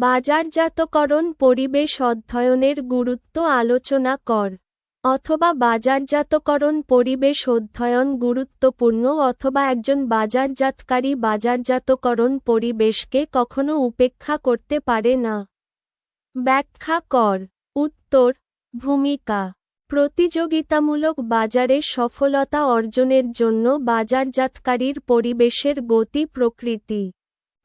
বাজারজাতকরণ পরিবেশ অধ্যয়নের গুরুত্ব আলোচনা কর। অথবা বাজারজাতকরণ পরিবেশ অধ্যয়ন গুরুত্বপূর্ণ অথবা একজন বাজারজাতকারী বাজারজাতকরণ পরিবেশকে কখনো উপেক্ষা করতে পারে না। ব্যাখ্যা কর। উত্তর। ভূমিকা। প্রতিযোগিতামূলক বাজারে সফলতা অর্জনের জন্য বাজারজাতকারীর পরিবেশের গতি প্রকৃতি।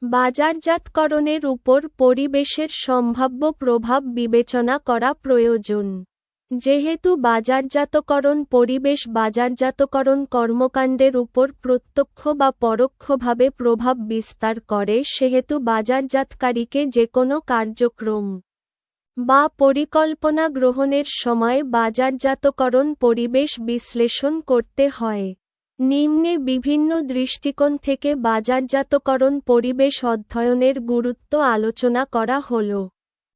বাজারজাতকরণের উপর পরিবেশের সম্ভাব্য প্রভাব বিবেচনা করা প্রয়োজন। যেহেতু বাজারজাতকরণ পরিবেশ বাজারজাতকরণ কর্মকাণ্ডের উপর প্রত্যক্ষ বা পরোক্ষভাবে প্রভাব বিস্তার করে, সেহেতু বাজারজাতকারীকে যে কোনো কার্যক্রম বা পরিকল্পনা গ্রহণের সময় বাজারজাতকরণ পরিবেশ বিশ্লেষণ করতে হয়। নিম্নে বিভিন্ন দৃষ্টিকোণ থেকে বাজারজাতকরণ পরিবেশ অধ্যয়নের গুরুত্ব আলোচনা করা হল।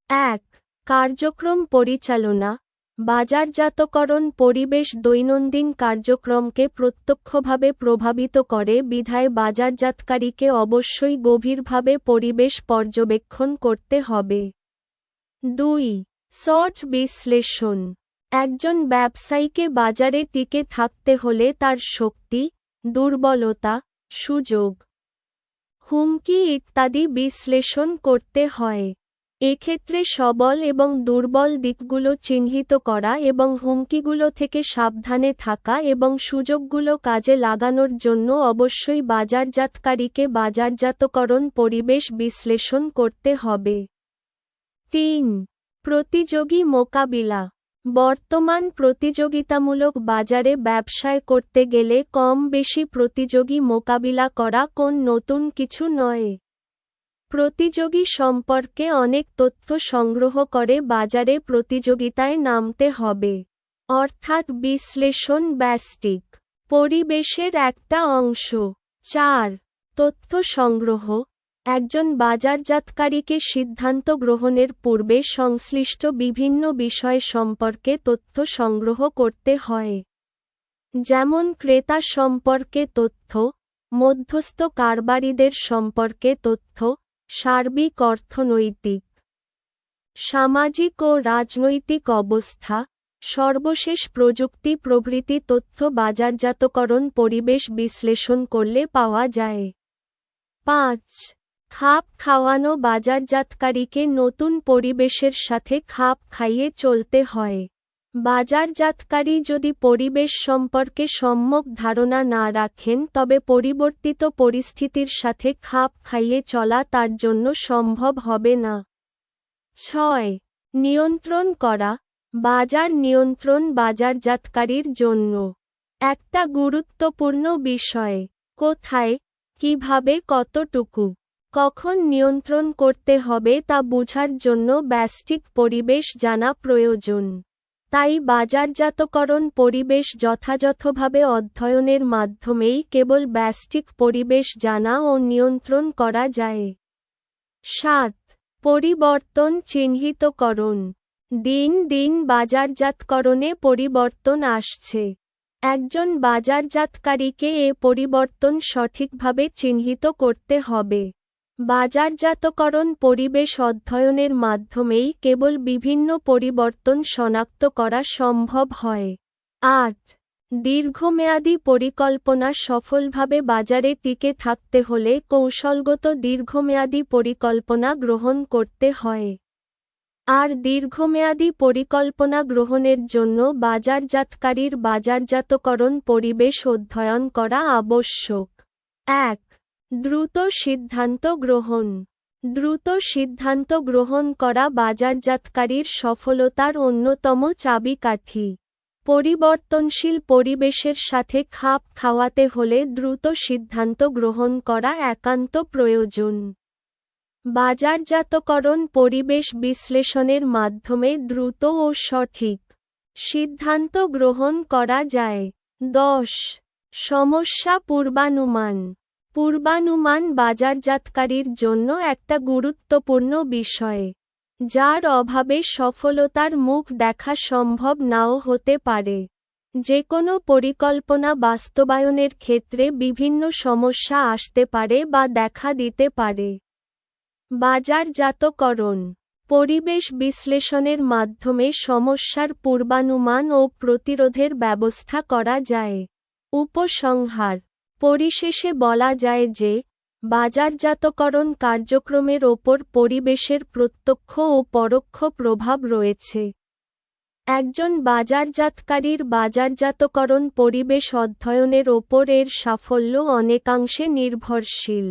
এক, কার্যক্রম পরিচালনা। বাজারজাতকরণ পরিবেশ দৈনন্দিন কার্যক্রমকে প্রত্যক্ষভাবে প্রভাবিত করে, বিধায় বাজারজাতকারীকে অবশ্যই গভীরভাবে পরিবেশ পর্যবেক্ষণ করতে হবে। দুই, সর্চ বিশ্লেষণ। একজন ব্যবসায়ীকে বাজারে টিকে থাকতে হলে তার শক্তি, দুর্বলতা, সুযোগ, হুমকি ইত্যাদি বিশ্লেষণ করতে হয়। এক্ষেত্রে সবল এবং দুর্বল দিকগুলো চিহ্নিত করা এবং হুমকিগুলো থেকে সাবধানে থাকা এবং সুযোগগুলো কাজে লাগানোর জন্য অবশ্যই বাজারজাতকারীকে বাজারজাতকরণ পরিবেশ বিশ্লেষণ করতে হবে। তিন, প্রতিযোগী মোকাবিলা। বর্তমান প্রতিযোগিতামূলক বাজারে ব্যবসায় করতে গেলে কম বেশি প্রতিযোগী মোকাবিলা করা কোন নতুন কিছু নয়। প্রতিযোগী সম্পর্কে অনেক তথ্য সংগ্রহ করে বাজারে প্রতিযোগিতায় নামতে হবে। অর্থাৎ বিশ্লেষণ ব্যস্টিক। পরিবেশের একটা অংশ। চার। তথ্য সংগ্রহ। একজন বাজারজাতকারীকে সিদ্ধান্ত গ্রহণের পূর্বে সংশ্লিষ্ট বিভিন্ন বিষয় সম্পর্কে তথ্য সংগ্রহ করতে হয়। যেমন ক্রেতা সম্পর্কে তথ্য, মধ্যস্থ কারবারিদের সম্পর্কে তথ্য, সার্বিক অর্থনৈতিক, সামাজিক ও রাজনৈতিক অবস্থা, সর্বশেষ প্রযুক্তি প্রভৃতি তথ্য বাজারজাতকরণ পরিবেশ বিশ্লেষণ করলে পাওয়া যায়। পাঁচ খাপ খাওয়ানো বাজারজাতকারীকে নতুন পরিবেশের সাথে খাপ খাইয়ে চলতে হয়। বাজারজাতকারী যদি পরিবেশ সম্পর্কে সম্যক ধারণা না রাখেন, তবে পরিবর্তিত পরিস্থিতির সাথে খাপ খাইয়ে চলা তার জন্য সম্ভব হবে না। ছয়, নিয়ন্ত্রণ করা। বাজার নিয়ন্ত্রণ বাজারজাতকারীর জন্য। একটা গুরুত্বপূর্ণ বিষয়। কোথায়? কীভাবে? কতটুকু? কখন নিয়ন্ত্রণ করতে হবে তা বোঝার জন্য ব্যষ্টিক পরিবেশ জানা প্রয়োজন। তাই বাজারজাতকরণ পরিবেশ যথাযথভাবে অধ্যয়নের মাধ্যমেই কেবল ব্যষ্টিক পরিবেশ জানা ও নিয়ন্ত্রণ করা যায়। সাত, পরিবর্তন চিহ্নিতকরণ। দিন দিন বাজারজাতকরণে পরিবর্তন আসছে। একজন বাজারজাতকারীকে এ পরিবর্তন সঠিকভাবে চিহ্নিত করতে হবে। বাজারজাতকরণ পরিবেশ অধ্যয়নের মাধ্যমেই কেবল বিভিন্ন পরিবর্তন শনাক্ত করা সম্ভব হয়। আট। দীর্ঘমেয়াদী পরিকল্পনা সফলভাবে বাজারে টিকে থাকতে হলে কৌশলগত দীর্ঘমেয়াদী পরিকল্পনা গ্রহণ করতে হয়। আর দীর্ঘমেয়াদী পরিকল্পনা গ্রহণের জন্য বাজারজাতকারীর বাজারজাতকরণ পরিবেশ অধ্যয়ন করা আবশ্যক। এক। দ্রুত সিদ্ধান্ত গ্রহণ। দ্রুত সিদ্ধান্ত গ্রহণ করা বাজারজাতকারীর সফলতার অন্যতম চাবিকাঠি। পরিবর্তনশীল পরিবেশের সাথে খাপ খাওয়াতে হলে দ্রুত সিদ্ধান্ত গ্রহণ করা একান্ত প্রয়োজন। বাজারজাতকরণ পরিবেশ বিশ্লেষণের মাধ্যমে দ্রুত ও সঠিক সিদ্ধান্ত গ্রহণ করা যায়। দশ। সমস্যা পূর্বানুমান। পূর্বানুমান বাজারজাতকারীর জন্য একটা গুরুত্বপূর্ণ বিষয়, যার অভাবে সফলতার মুখ দেখা সম্ভব নাও হতে পারে। যে কোনো পরিকল্পনা বাস্তবায়নের ক্ষেত্রে বিভিন্ন সমস্যা আসতে পারে বা দেখা দিতে পারে। বাজারজাতকরণ, পরিবেশ বিশ্লেষণের মাধ্যমে সমস্যার পূর্বানুমান ও প্রতিরোধের ব্যবস্থা করা যায়। উপসংহার পরিশেষে বলা যায় যে, বাজারজাতকরণ কার্যক্রমের ওপর পরিবেশের প্রত্যক্ষ ও পরোক্ষ প্রভাব রয়েছে। একজন বাজারজাতকারীর বাজারজাতকরণ পরিবেশ অধ্যয়নের ওপর এর সাফল্য অনেকাংশে নির্ভরশীল।